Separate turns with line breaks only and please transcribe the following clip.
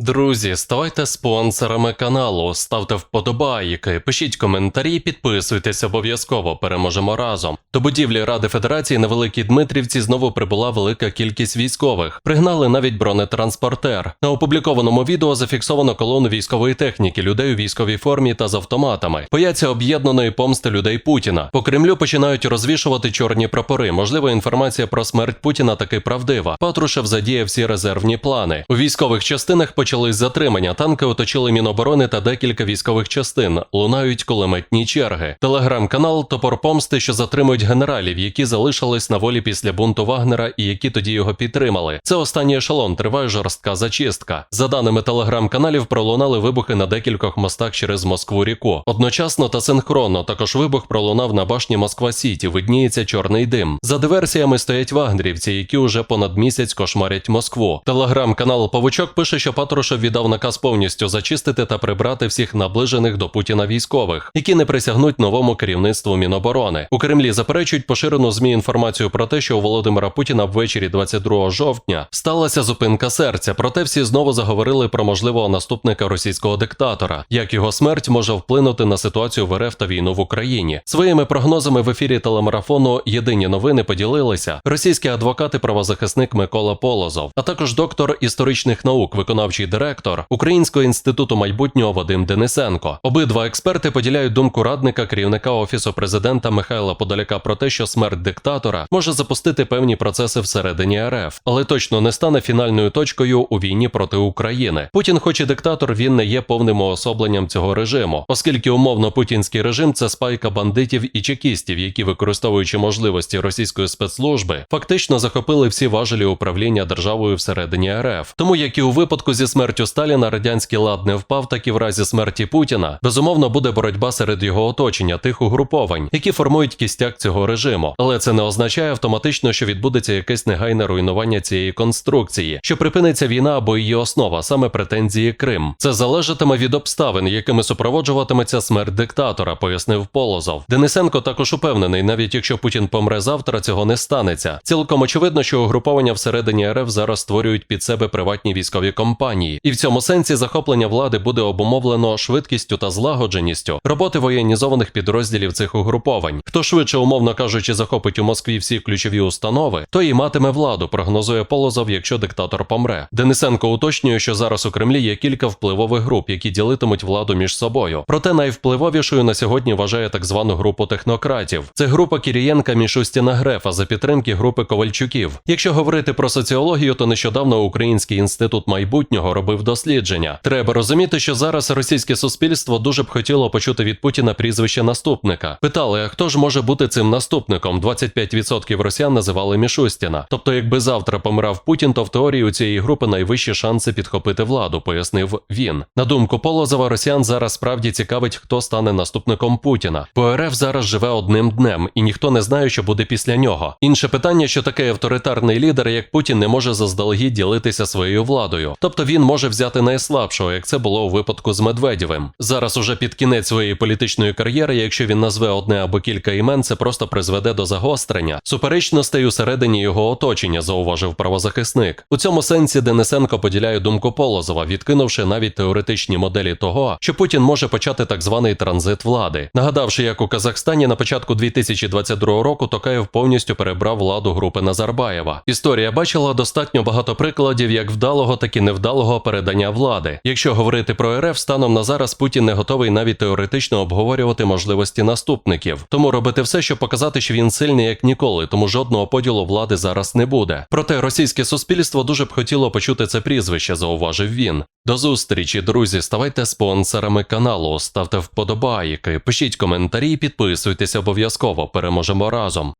Друзі, ставайте спонсорами каналу, ставте вподобайки, пишіть коментарі, підписуйтесь обов'язково. Переможемо разом. До будівлі Ради Федерації на Великій Дмитрівці знову прибула велика кількість військових. Пригнали навіть бронетранспортер. На опублікованому відео зафіксовано колону військової техніки, людей у військовій формі та з автоматами. Бояться об'єднаної помсти людей Путіна. По Кремлю починають розвішувати чорні прапори. Можливо, інформація про смерть Путіна таки правдива. Патрушев задіяв всі резервні плани. У військових частинах почались затримання. Танки оточили Міноборони та декілька військових частин. Лунають кулеметні черги. Телеграм-канал Топор Помсти, що затримують генералів, які залишились на волі після бунту Вагнера і які тоді його підтримали. Це останній ешелон. Триває жорстка зачистка. За даними телеграм-каналів, пролунали вибухи на декількох мостах через Москву ріку. Одночасно та синхронно також вибух пролунав на башні Москва Сіті. Видніється чорний дим. За диверсіями стоять вагнерівці, які уже понад місяць кошмарять Москву. Телеграм-канал Павучок пише, що Патрушев віддав наказ повністю зачистити та прибрати всіх наближених до Путіна військових, які не присягнуть новому керівництву Міноборони. У Кремлі заперечують поширену змі інформацію про те, що у Володимира Путіна ввечері 22 жовтня сталася зупинка серця. Проте всі знову заговорили про можливого наступника російського диктатора, як його смерть може вплинути на ситуацію в РФ та війну в Україні. Своїми прогнозами в ефірі телемарафону Єдині новини поділилися російський адвокат і правозахисник Микола Полозов, а також доктор історичних наук, виконавчий директор Українського інституту майбутнього Вадим Денисенко. Обидва експерти поділяють думку радника керівника офісу президента Михайла Подоляка про те, що смерть диктатора може запустити певні процеси всередині РФ, але точно не стане фінальною точкою у війні проти України. Путін, хоч і диктатор, він не є повним уособленням цього режиму, оскільки умовно путінський режим це спайка бандитів і чекістів, які використовуючи можливості російської спецслужби, фактично захопили всі важелі управління державою всередині РФ. Тому як і у випадку зі смертю Сталіна радянський лад не впав, так і в разі смерті Путіна безумовно буде боротьба серед його оточення, тих угруповань, які формують кістяк цього режиму. Але це не означає автоматично, що відбудеться якесь негайне руйнування цієї конструкції, що припиниться війна або її основа, саме претензії Крим. Це залежатиме від обставин, якими супроводжуватиметься смерть диктатора, пояснив Полозов. Денисенко також упевнений, навіть якщо Путін помре завтра, цього не станеться. Цілком очевидно, що угруповання всередині РФ зараз створюють під себе приватні військові компанії, і в цьому сенсі захоплення влади буде обумовлено швидкістю та злагодженістю роботи воєнізованих підрозділів цих угруповань. Хто швидше, умовно кажучи, захопить у Москві всі ключові установи, то і матиме владу, прогнозує Полозов, якщо диктатор помре. Денисенко уточнює, що зараз у Кремлі є кілька впливових груп, які ділитимуть владу між собою. Проте найвпливовішою на сьогодні вважає так звану групу технократів. Це група Кірієнка Мішустіна Грефа за підтримки групи Ковальчуків. Якщо говорити про соціологію, то нещодавно Український інститут майбутнього робив дослідження. Треба розуміти, що зараз російське суспільство дуже б хотіло почути від Путіна прізвище наступника. Питали, а хто ж може бути цим наступником? 25% росіян називали Мішустіна. Тобто, якби завтра помирав Путін, то в теорії у цієї групи найвищі шанси підхопити владу, пояснив він. На думку Полозова, росіян зараз справді цікавить, хто стане наступником Путіна. Бо РФ зараз живе одним днем, і ніхто не знає, що буде після нього. Інше питання, що такий авторитарний лідер, як Путін, не може заздалегідь ділитися своєю владою. Тобто він може взяти найслабшого, як це було у випадку з Медведєвим. Зараз уже під кінець своєї політичної кар'єри, якщо він назве одне або кілька імен, це просто призведе до загострення. Суперечностей усередині його оточення, зауважив правозахисник. У цьому сенсі Денисенко поділяє думку Полозова, відкинувши навіть теоретичні моделі того, що Путін може почати так званий транзит влади, нагадавши, як у Казахстані на початку 2022 року Токаєв повністю перебрав владу групи Назарбаєва. Історія бачила достатньо багато прикладів як вдалого, так і невдалого передання влади. Якщо говорити про РФ, станом на зараз Путін не готовий навіть теоретично обговорювати можливості наступників, тому робити все, щоб показати, що він сильний як ніколи, тому жодного поділу влади зараз не буде. Проте російське суспільство дуже б хотіло почути це прізвище, зауважив він. До зустрічі, друзі. Ставайте спонсорами каналу, ставте вподобайки, пишіть коментарі, підписуйтесь обов'язково. Переможемо разом.